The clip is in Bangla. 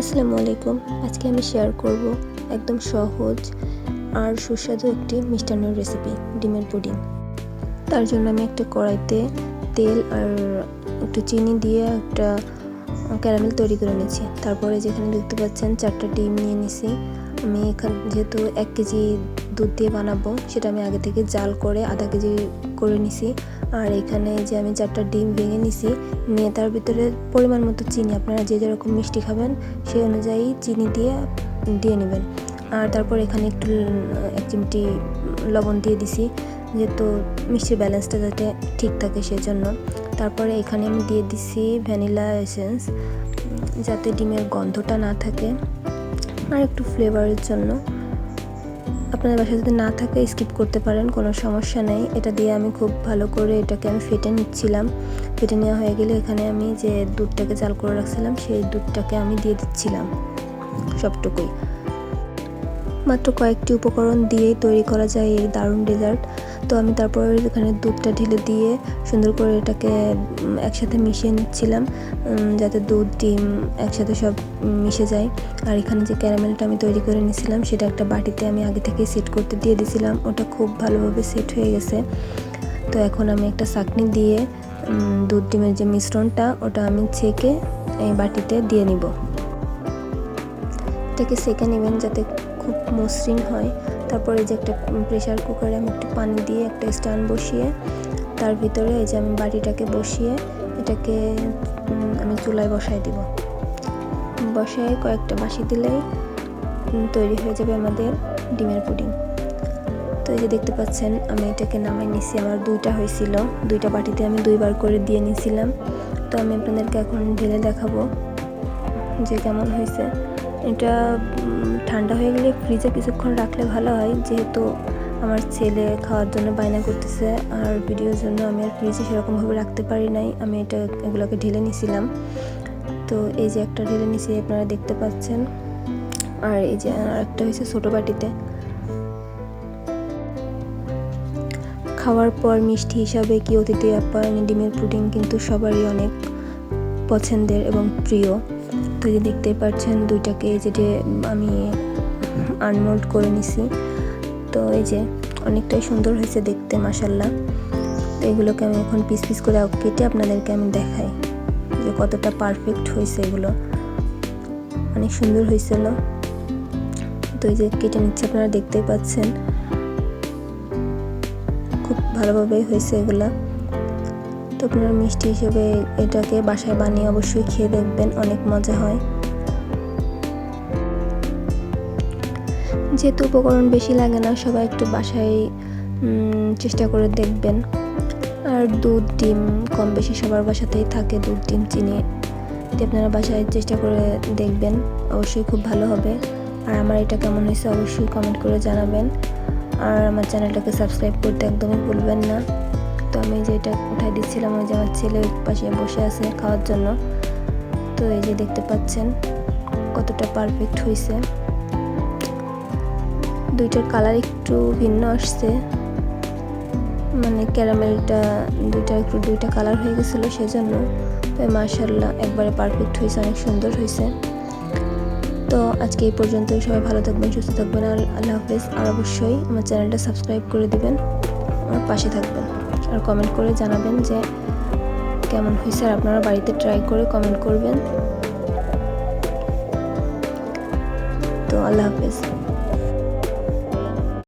আসসালামু আলাইকুম। আজকে আমি শেয়ার করব একদম সহজ আর সুস্বাদু একটি মিষ্টান্নর রেসিপি ডিমের পুডিং। তার জন্য আমি একটা কড়াইতে তেল আর একটু চিনি দিয়ে একটা ক্যারামেল তৈরি করে নিয়েছি। তারপরে যেখানে দেখতে পাচ্ছেন চারটা ডিম নিয়ে নিছি। আমি এখানে যেহেতু এক কেজি দুধ দিয়ে বানাবো, সেটা আমি আগে থেকে জাল করে আধা কেজি করে নিছি। আর এখানে যে আমি চারটা ডিম ভেঙে নিছি, নিয়ে তার ভিতরে পরিমাণ মতো চিনি, আপনারা যে যেরকম মিষ্টি খাবেন, সেই অনুযায়ী চিনি দিয়ে দিয়ে নেবেন। আর তারপর এখানে একটু এক চিমটি লবণ দিয়ে দিছি, যেহেতু মিষ্টির ব্যালেন্সটা যাতে ঠিক থাকে সেজন্য। তারপরে এখানে আমি দিয়ে দিছি ভ্যানিলা এসেন্স, যাতে ডিমের গন্ধটা না থাকে। আর একটু ফ্লেভারের জন্য। আপনাদের বাসায় যদি না থাকে স্কিপ করতে পারেন, কোনো সমস্যা নেই। এটা দিয়ে আমি খুব ভালো করে এটাকে আমি ফেটে নিচ্ছিলাম। ফেটে নেওয়া হয়ে গেলে এখানে আমি যে দুধটাকে জাল করে রাখছিলাম, সেই দুধটাকে আমি দিয়ে দিচ্ছিলাম সবটুকুই। মাত্র কয়েকটি উপকরণ দিয়েই তৈরি করা যায় এই দারুণ ডেজার্ট তো আমি তারপর এখানে দুধটা ঢেলে দিয়ে সুন্দর করে এটাকে একসাথে মিশিয়ে নিচ্ছিলাম যাতে দুধ, ডিম একসাথে সব মিশে যায়। আর এখানে যে ক্যারামেলটা আমি তৈরি করে নিয়েছিলাম, সেটা একটা বাটিতে আমি আগে থেকে সেট করতে দিয়ে দিয়েছিলাম। ওটা খুব ভালোভাবে সেট হয়ে গেছে। তো এখন আমি একটা চাকনি দিয়ে দুধ, ডিমের যে মিশ্রণটা, ওটা আমি ছেঁকে এই বাটিতে দিয়ে নিব। এটাকে সেঁকে নেবেন যাতে খুব মসৃণ হয়, তারপরে যে একটা প্রেশার কুকারে আমি একটু পানি দিয়ে একটা স্ট্যান্ড বসিয়ে, তার ভিতরে এই যে আমি বাটিটাকে বসিয়ে এটাকে আমি চুলায় বসাই দিব। বসায় কয়েকটা বাসি দিলেই তৈরি হয়ে যাবে আমাদের ডিমের পুডিং। তো এই যে দেখতে পাচ্ছেন, আমি এটাকে নামাই নিছি, আমার দুইটা হয়েছিল। দুইটা বাটিতে আমি দুইবার করে দিয়ে নিয়েছিলাম তো আমি আপনাদেরকে এখন ঢেলে দেখাবো যে কেমন হয়েছে। এটা ঠান্ডা হয়ে গেলে ফ্রিজে কিছুক্ষণ রাখলে ভালো হয়। যেহেতু আমার ছেলে খাওয়ার জন্য বায়না করতেছে, আর ভিডিওর জন্য আমি আর ফ্রিজে সেরকমভাবে রাখতে পারি নাই। আমি এটা, এগুলোকে ঢেলে নিছিলাম। তো এই যে একটা ঢেলে নিছি, আপনারা দেখতে পাচ্ছেন। আর এই যে আর একটা হয়েছে ছোটো বাটিতে। খাওয়ার পর মিষ্টি হিসাবে কি অতিথি আপ্যায়নে ডিমের পুডিং কিন্তু সবারই অনেক পছন্দের এবং প্রিয়। তো যে দেখতে পাচ্ছেন দুইটাকে যেটি আমি আনমোল্ড করে নিছি। তো এই যে অনেকটাই সুন্দর হয়েছে দেখতে মাসাল্লাহ তো এগুলোকে আমি এখন পিস পিস করে কেটে আপনাদেরকে আমি দেখাই যে কতটা পারফেক্ট হয়েছে এগুলো। অনেক সুন্দর হয়েছিল। তো এই যে কেটে নিচ্ছে, আপনারা দেখতেই পাচ্ছেন। খুব ভালোভাবেই হয়েছে এগুলা। তো আপনারা মিষ্টি হিসেবে এটাকে বাসায় বানিয়ে অবশ্যই খেয়ে দেখবেন, অনেক মজা হয়। যেহেতু উপকরণ বেশি লাগে না, সবাই একটু বাসায় চেষ্টা করে দেখবেন। আর দুধ, ডিম কম বেশি সবার বাসাতেই থাকে, দুধ, ডিম, চিনি। যদি আপনারা বাসায় চেষ্টা করে দেখবেন, অবশ্যই খুব ভালো হবে। আর আমার এটা কেমন হয়েছে অবশ্যই কমেন্ট করে জানাবেন। আর আমার চ্যানেলটাকে সাবস্ক্রাইব করতে একদমই ভুলবেন না। তো আমি যে এটা উঠাই দিচ্ছিলাম, ওই যে আমার ছেলে পাশে বসে আছে খাওয়ার জন্য। তো এই যে দেখতে পাচ্ছেন কতটা পারফেক্ট হয়েছে দুইটার কালার একটু ভিন্ন আসছে। মানে ক্যারামেলটা দুইটা একটু দুইটা কালার হয়ে গেছিল সেজন্য। তো মার্শাল্লাহ একবারে পারফেক্ট হয়েছে অনেক সুন্দর হয়েছে তো আজকে এই পর্যন্তই সবাই ভালো থাকবেন, সুস্থ থাকবেন। আর আল্লাহ হাফেজ। আর অবশ্যই আমার চ্যানেলটা সাবস্ক্রাইব করে দিবেন। আমার পাশে থাকবেন। আর কমেন্ট করে জানাবেন যে কেমন হয়েছে আর আপনারা বাড়িতে ট্রাই করে কমেন্ট করবেন। তো আল্লাহ হাফেজ।